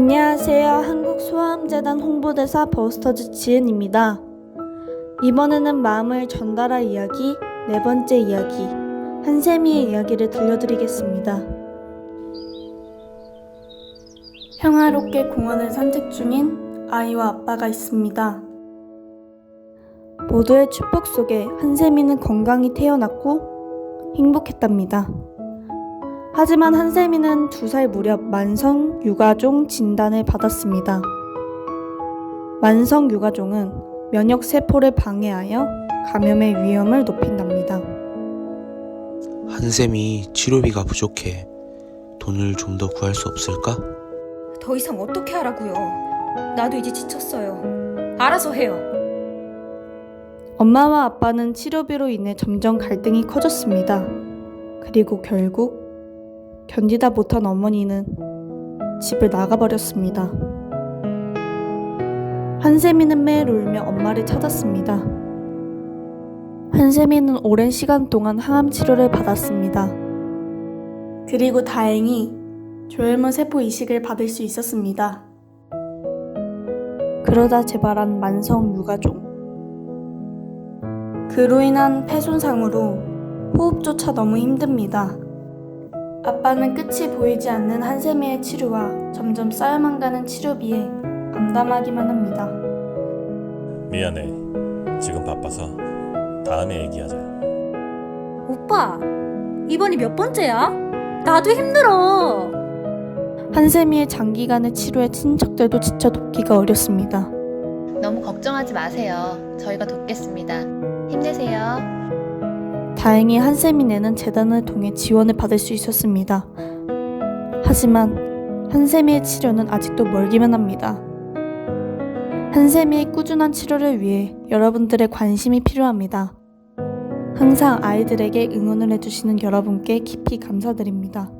안녕하세요. 한국소아암재단 홍보대사 버스터즈 지은입니다. 이번에는 마음을 전달할 이야기 네 번째 이야기 한세미의 이야기를 들려드리겠습니다. 평화롭게 공원을 산책 중인 아이와 아빠가 있습니다. 모두의 축복 속에 한세미는 건강히 태어났고 행복했답니다. 하지만 한세미는 두 살 무렵 만성 유가종 진단을 받았습니다. 만성 유가종은 면역 세포를 방해하여 감염의 위험을 높인답니다. 한쌤이 치료비가 부족해. 돈을 좀 더 구할 수 없을까? 더 이상 어떻게 하라고요? 나도 이제 지쳤어요. 알아서 해요. 엄마와 아빠는 치료비로 인해 점점 갈등이 커졌습니다. 그리고 결국 견디다 못한 어머니는 집을 나가버렸습니다. 한세미는 매일 울며 엄마를 찾았습니다. 한세미는 오랜 시간 동안 항암 치료를 받았습니다. 그리고 다행히 조혈몬 세포 이식을 받을 수 있었습니다. 그러다 재발한 만성 유가종. 그로 인한 폐 손상으로 호흡조차 너무 힘듭니다. 아빠는 끝이 보이지 않는 한세미의 치료와 점점 쌓여만 가는 치료비에 암담하기만 합니다. 미안해. 지금 바빠서 다음에 얘기하자. 오빠, 이번이 몇 번째야? 나도 힘들어. 한세미의 장기간의 치료에 친척들도 지쳐 돕기가 어렵습니다. 너무 걱정하지 마세요. 저희가 돕겠습니다. 힘내세요. 다행히 한세미네는 재단을 통해 지원을 받을 수 있었습니다. 하지만 한세미의 치료는 아직도 멀기만 합니다. 한세미의 꾸준한 치료를 위해 여러분들의 관심이 필요합니다. 항상 아이들에게 응원을 해주시는 여러분께 깊이 감사드립니다.